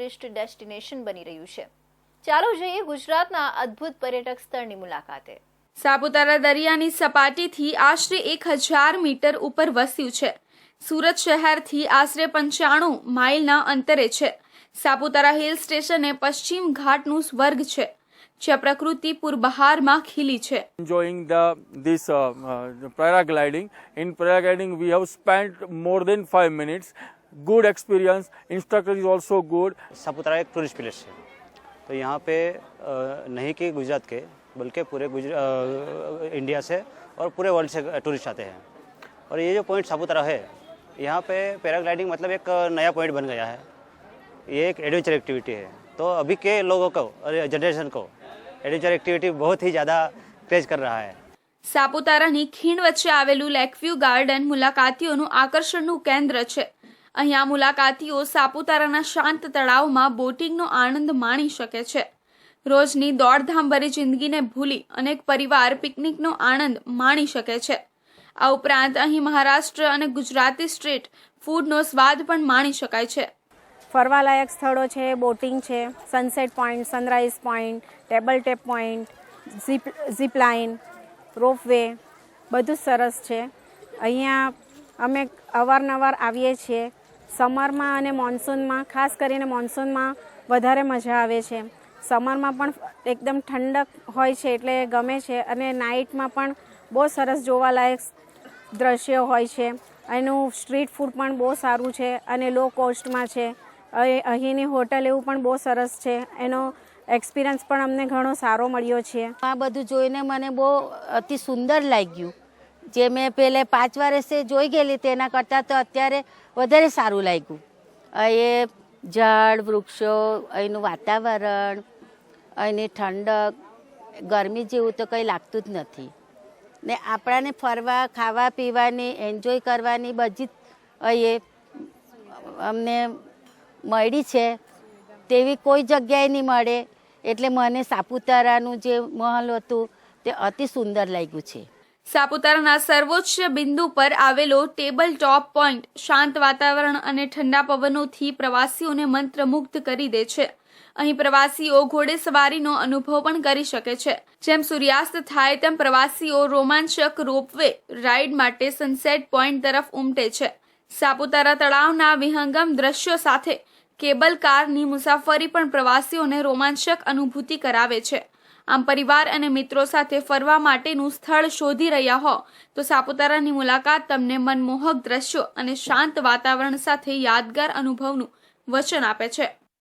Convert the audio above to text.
Tourist destination બની રહ્યું છે. ચાલો જઈએ ગુજરાતના અદ્ભુત પર્યટક સ્થળની મુલાકાતે. સાપુતારા દરિયાની સપાટીથી આશરે એક હજાર મીટર ઉપર વસ્યું છે. સુરત શહેરથી આશરે પંચાણું માઇલના અંતરે છે. સાપુતારા હિલ સ્ટેશન એ પશ્ચિમ ઘાટનું સ્વર્ગ છે. જ્યાં પ્રકૃતિ પૂરબહારમાં ખીલી છે. Enjoying the this paragliding in paragliding we have we more than more than 5 minutes. good experience instructor is also good Saputara एक टूरिस्ट प्लेस है तो यहाँ पे अ, नहीं कि गुजरात के बल्कि पूरे गुजरा अ, इंडिया से और पूरे वर्ल्ड से टूरिस्ट आते हैं और ये जो पॉइंट सापुतारा है यहाँ पे पैराग्लाइडिंग मतलब एक नया पॉइंट बन गया है ये एक एडवेंचर एक्टिविटी है तो अभी के लोगों को और जनरेशन को एडवेंचर एक्टिविटी बहुत ही ज़्यादा क्रेज कर रहा है સાપુતારાની ખીણ વચ્ચે આવેલું લેકવ્યુ ગાર્ડન મુલાકાતીઓનું આકર્ષણનું કેન્દ્ર છે અહીંયા મુલાકાતીઓ સાપુતારાના શાંત તળાવમાં બોટિંગનો આનંદ માણી શકે છે. રોજની દોડધામભરી જિંદગીને ભૂલી અનેક પરિવાર પિકનિકનો આનંદ માણી શકે છે. આ ઉપરાંત અહીં મહારાષ્ટ્ર અને ગુજરાતી સ્ટ્રીટ ફૂડનો સ્વાદ પણ માણી શકાય છે. ફરવાલાયક સ્થળો છે, બોટિંગ છે sunset point sunrise point table top point zip zip line ropeway બધું જ સરસ છે. અહીંયા અમે અવારનવાર આવીએ છીએ. સમરમાં અને મોન્સૂનમાં, ખાસ કરીને મોન્સૂનમાં વધારે મજા આવે છે. સમરમાં પણ એકદમ ઠંડક હોય છે એટલે ગમે છે અને નાઇટમાં પણ બહુ સરસ જોવાલાયક દ્રશ્યો હોય છે. એનું સ્ટ્રીટ ફૂડ પણ બહુ સારું છે અને લો કોસ્ટમાં છે. અહીં- અહીંની હોટલ એવું પણ બહુ સરસ છે. એનો એક્સપિરિયન્સ પણ અમને ઘણો સારો મળ્યો છે. આ બધું જોઈને મને બહુ અતિ સુંદર લાગ્યું. જે મેં પહેલે પાંચ વર્ષે જોઈ ગયેલી તેના કરતાં તો અત્યારે વધારે સારું લાગ્યું. અહીં ઝાડ, વૃક્ષો, અહીંનું વાતાવરણ, અહીંની ઠંડક, ગરમી જેવું તો કંઈ લાગતું જ નથી. ને આપણાને ફરવા, ખાવા, પીવાની, એન્જોય કરવાની બધી અહીં અમને મળી છે. તેવી કોઈ જગ્યાએ નહીં મળે. એટલે મને સાપુતારાનું જે મહલ હતું, તે અતિ સુંદર લાગ્યું છે. સાપુતારાના સર્વોચ્ચ બિંદુ પર આવેલો ટેબલ ટોપ પોઈન્ટ શાંત વાતાવરણ અને ઠંડા પવનોથી પ્રવાસીઓને મંત્રમુગ્ધ કરી દે છે. અહીં પ્રવાસીઓ ઘોડેસવારીનો અનુભવ પણ કરી શકે છે. જેમ સૂર્યાસ્ત થાય તેમ પ્રવાસીઓ રોમાંચક રોપવે રાઇડ માટે સનસેટ પોઈન્ટ તરફ ઉમટે છે. સાપુતારા તળાવના વિહંગમ દ્રશ્યો સાથે કેબલ કારની મુસાફરી પણ પ્રવાસીઓને રોમાંચક અનુભૂતિ કરાવે છે. આમ પરિવાર અને મિત્રો સાથે ફરવા માટેનું સ્થળ શોધી રહ્યા હો. તો સાપુતારાની મુલાકાત તમને મનમોહક દ્રશ્યો અને શાંત વાતાવરણ સાથે યાદગાર અનુભવનું વચન આપે છે.